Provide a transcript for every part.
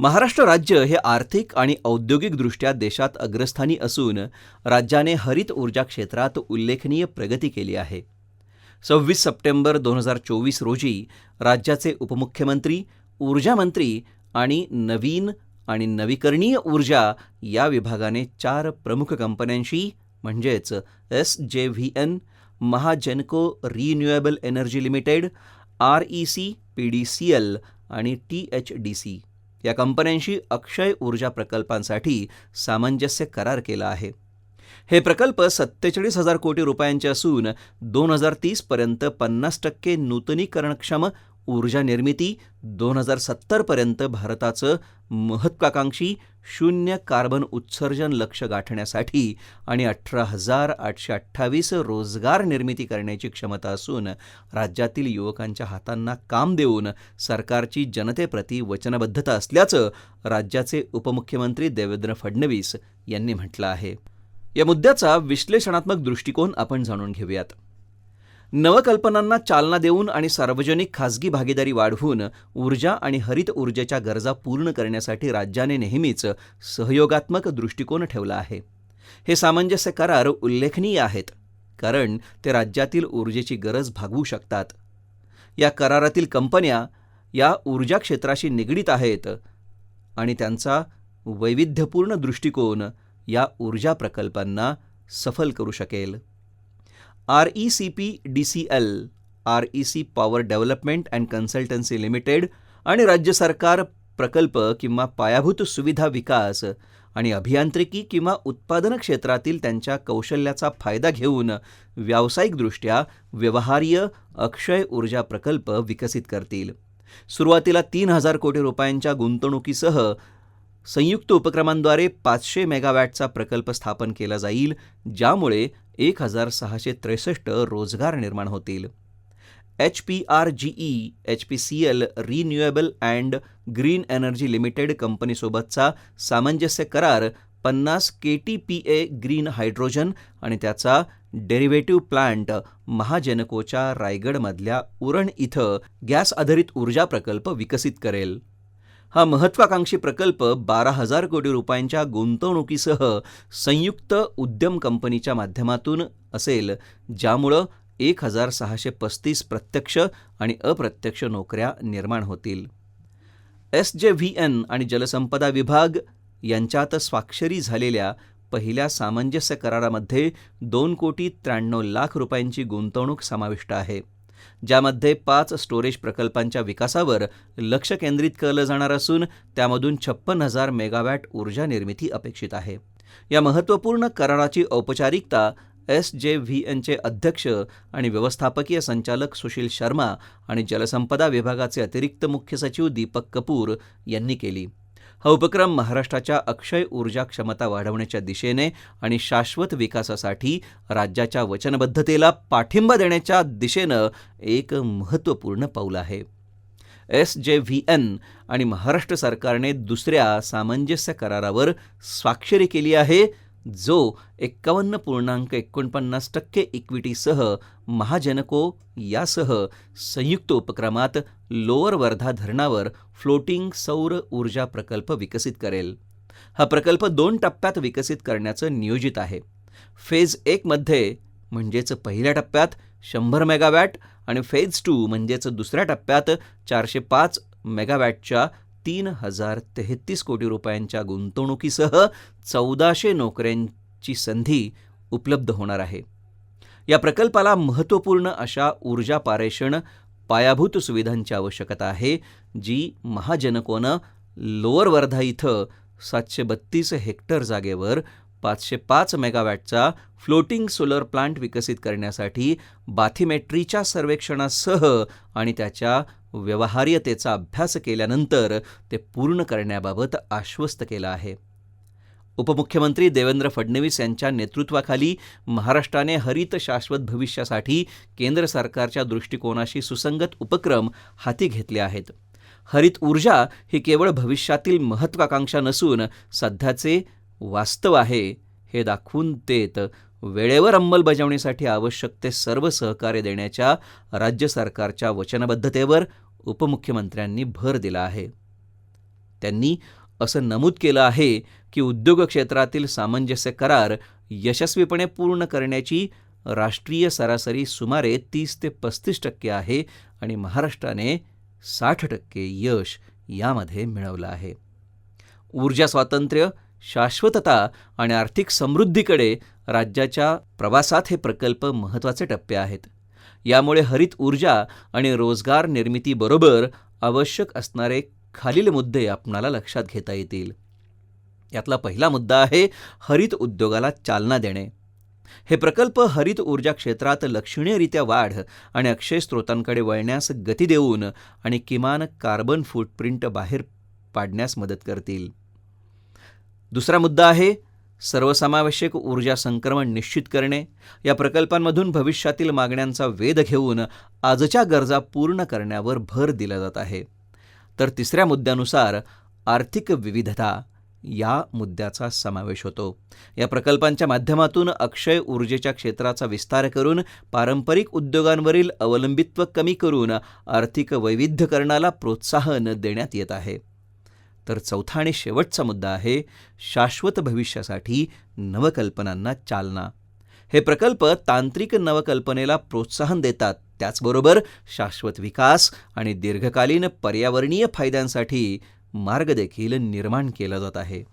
महाराष्ट्र राज्य हे आर्थिक आणि औद्योगिकदृष्ट्या देशात अग्रस्थानी असून राज्याने हरित ऊर्जा क्षेत्रात उल्लेखनीय प्रगती केली आहे. सव्वीस सप्टेंबर दोन हजार चोवीस रोजी राज्याचे उपमुख्यमंत्री ऊर्जा मंत्री आणि नवीन आणि नवीकरणीय ऊर्जा या विभागाने चार प्रमुख कंपन्यांशी म्हणजेच S J V N Mahagenco renewable energy limited R E C P D C L आणि टी एच डी सी या कंपन्यांशी अक्षय ऊर्जा प्रकल्पांसाठी सामंजस्य करार केला आहे. हे प्रकल्प सत्तेचाळीस हजार कोटी रुपयांचे असून दोन हजार तीसपर्यंत पन्नास टक्के नूतनीकरणक्षम ऊर्जा निर्मिती दोन हजार सत्तरपर्यंत भारताचं महत्वाकांक्षी शून्य कार्बन उत्सर्जन लक्ष गाठण्यासाठी आणि अठरा हजार आठशे अठ्ठावीस रोजगार निर्मिती करण्याची क्षमता असून राज्यातील युवकांच्या हातांना काम देऊन सरकारची जनतेप्रती वचनबद्धता असल्याचं राज्याचे उपमुख्यमंत्री देवेंद्र फडणवीस यांनी म्हटलं आहे. या मुद्द्याचा विश्लेषणात्मक दृष्टिकोन आपण जाणून घेऊयात. नवकल्पनांना चालना देऊन आणि सार्वजनिक खासगी भागीदारी वाढवून ऊर्जा आणि हरित ऊर्जेच्या गरजा पूर्ण करण्यासाठी राज्याने नेहमीच सहयोगात्मक दृष्टिकोन ठेवला आहे. हे सामंजस्य करार उल्लेखनीय आहेत कारण ते राज्यातील ऊर्जेची गरज भागवू शकतात. या करारातील कंपन्या या ऊर्जा क्षेत्राशी निगडीत आहेत आणि त्यांचा वैविध्यपूर्ण दृष्टिकोन या ऊर्जा प्रकल्पांना सफल करू शकेल. R E C P D C L R E C power development and consultancy limited आणि राज्य सरकार प्रकल्प किंवा पायाभूत सुविधा विकास आणि अभियांत्रिकी किंवा उत्पादन क्षेत्रातील त्यांच्या कौशल्याचा फायदा घेऊन व्यावसायिकदृष्ट्या व्यवहार्य अक्षय ऊर्जा प्रकल्प विकसित करतील. सुरुवातीला तीन हजार कोटी रुपयांच्या गुंतवणुकीसह संयुक्त उपक्रमांद्वारे पाचशे मेगावॅटचा प्रकल्प स्थापन केला जाईल ज्यामुळे एक हजार सहाशे त्रेसष्ट रोजगार निर्माण होतील. H P R G E H P C L renewable and green energy limited कंपनीसोबतचा सामंजस्य करार पन्नास K T P A green hydrogen आणि त्याचा डेरिव्हेटिव्ह प्लांट महाजेनकोच्या रायगडमधल्या उरण इथं गॅस आधारित ऊर्जा प्रकल्प विकसित करेल. हा महत्वाकांक्षी प्रकल्प बारा हजार कोटी रुपयांच्या गुंतवणुकीसह संयुक्त उद्यम कंपनीच्या माध्यमातून असेल ज्यामुळं एक हजार सहाशे पस्तीस प्रत्यक्ष आणि अप्रत्यक्ष नोकऱ्या निर्माण होतील. एस जे व्ही एन आणि जलसंपदा विभाग यांच्यात स्वाक्षरी झालेल्या पहिल्या सामंजस्य करारामध्ये दोन कोटी त्र्याण्णव लाख रुपयांची गुंतवणूक समाविष्ट आहे. ज्यामध्ये पाच स्टोरेज प्रकल्पांच्या विकासावर लक्ष केंद्रित केलं जाणार असून त्यामधून छप्पन हजार मेगावॅट ऊर्जा निर्मिती अपेक्षित आहे. या महत्त्वपूर्ण कराराची औपचारिकता एस जे व्ही एनचे अध्यक्ष आणि व्यवस्थापकीय संचालक सुशील शर्मा आणि जलसंपदा विभागाचे अतिरिक्त मुख्य सचिव दीपक कपूर यांनी केली. हा उपक्रम महाराष्ट्राच्या अक्षय ऊर्जा क्षमता वाढवण्याच्या दिशेने आणि शाश्वत विकासासाठी राज्याच्या वचनबद्धतेला पाठिंबा देण्याच्या दिशेनं एक महत्त्वपूर्ण पाऊल आहे. एस जे व्ही एन आणि महाराष्ट्र सरकारने दुसऱ्या सामंजस्य करारावर स्वाक्षरी केली आहे. जो एक्कावन्न पूर्णांक एकोणपन्नास टक्के इक्विटीसह महाजनको यासह संयुक्त उपक्रमात लोअर वर्धा धरणावर फ्लोटिंग सौर ऊर्जा प्रकल्प विकसित करेल. हा प्रकल्प दोन टप्प्यात विकसित करण्याचं नियोजित आहे. फेज एकमध्ये म्हणजेच पहिल्या टप्प्यात शंभर मेगावॅट आणि फेज टू म्हणजेच दुसऱ्या टप्प्यात चारशे पाच मेगावॅटच्या तीन हजार तेहतीस कोटी रुपयांच्या गुंतवणुकीसह चौदाशे नोकऱ्यांची संधी उपलब्ध होणार आहे. या प्रकल्पाला महत्त्वपूर्ण अशा ऊर्जा पारेषण पायाभूत सुविधांची आवश्यकता आहे जी महाजनकोनं लोअर वर्धा इथं सातशे बत्तीस हेक्टर जागेवर पाचशे पाच मेगावॅटचा फ्लोटिंग सोलर प्लांट विकसित करण्यासाठी बाथिमेट्रीच्या सर्वेक्षणासह आणि त्याच्या व्यवहार्यतेचा अभ्यास केल्यानंतर ते पूर्ण करण्याबाबत आश्वस्त केलं आहे. उपमुख्यमंत्री देवेंद्र फडणवीस यांच्या नेतृत्वाखाली महाराष्ट्राने हरित शाश्वत भविष्यासाठी केंद्र सरकारच्या दृष्टिकोनाशी सुसंगत उपक्रम हाती घेतले आहेत. हरित ऊर्जा ही केवळ भविष्यातील महत्वाकांक्षा नसून सध्याचे वास्तव आहे हे दाखवून देत वेळेवर अंमलबजावणीसाठी आवश्यक ते सर्व सहकार्य देण्याच्या राज्य सरकारच्या वचनबद्धतेवर उपमुख्यमंत्र्यांनी भर दिला आहे. त्यांनी असं नमूद केलं आहे की उद्योग क्षेत्रातील सामंजस्य करार यशस्वीपणे पूर्ण करण्याची राष्ट्रीय सरासरी सुमारे तीस ते पस्तीस टक्के आहे आणि महाराष्ट्राने साठ टक्के यश यामध्ये मिळवलं आहे. ऊर्जा स्वातंत्र्य शाश्वतता आणि आर्थिक समृद्धीकडे राज्याच्या प्रवासात हे प्रकल्प महत्त्वाचे टप्पे आहेत. यामुळे हरित ऊर्जा आणि रोजगार निर्मितीबरोबर आवश्यक असणारे खालील मुद्दे आपणाला लक्षात घेता येतील. यातला पहिला मुद्दा आहे हरित उद्योगाला चालना देणे. हे प्रकल्प हरित ऊर्जा क्षेत्रात लक्षणीयरित्या वाढ आणि अक्षय स्रोतांकडे वळण्यास गती देऊन आणि किमान कार्बन फूटप्रिंट बाहेर पाडण्यास मदत करतील. दुसरा मुद्दा आहे सर्वसमावेशक ऊर्जा संक्रमण निश्चित करणे या प्रकल्पांमधून भविष्यातील मागण्यांचा वेध घेऊन आजच्या गरजा पूर्ण करण्यावर भर दिला जात आहे. तर तिसऱ्या मुद्द्यानुसार आर्थिक विविधता या मुद्द्याचा समावेश होतो. या प्रकल्पांच्या माध्यमातून अक्षय ऊर्जेच्या क्षेत्राचा विस्तार करून पारंपरिक उद्योगांवरील अवलंबित्व कमी करून आर्थिक वैविध्यकरणाला प्रोत्साहन देण्यात येत आहे. तर चौथा आणि शेवटचा मुद्दा आहे शाश्वत भविष्यासाठी नवकल्पनांना चालना. हे प्रकल्प तांत्रिक नवकल्पनेला प्रोत्साहन देतात. त्याचबरोबर शाश्वत विकास आणि दीर्घकालीन पर्यावरणीय फायद्यांसाठी मार्ग देखील निर्माण केला जात आहे.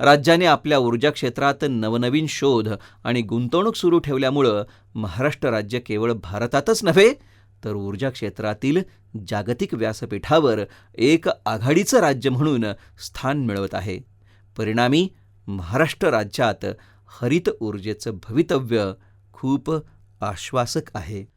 राज्याने आपल्या ऊर्जा क्षेत्रात नवनवीन शोध आणि गुंतवणूक सुरू ठेवल्यामुळं महाराष्ट्र राज्य केवळ भारतातच नव्हे तर ऊर्जा क्षेत्रातील जागतिक व्यासपीठावर एक आघाडीचं राज्य म्हणून स्थान मिळवत आहे. परिणामी महाराष्ट्र राज्यात हरित ऊर्जेचं भवितव्य खूप आश्वासक आहे.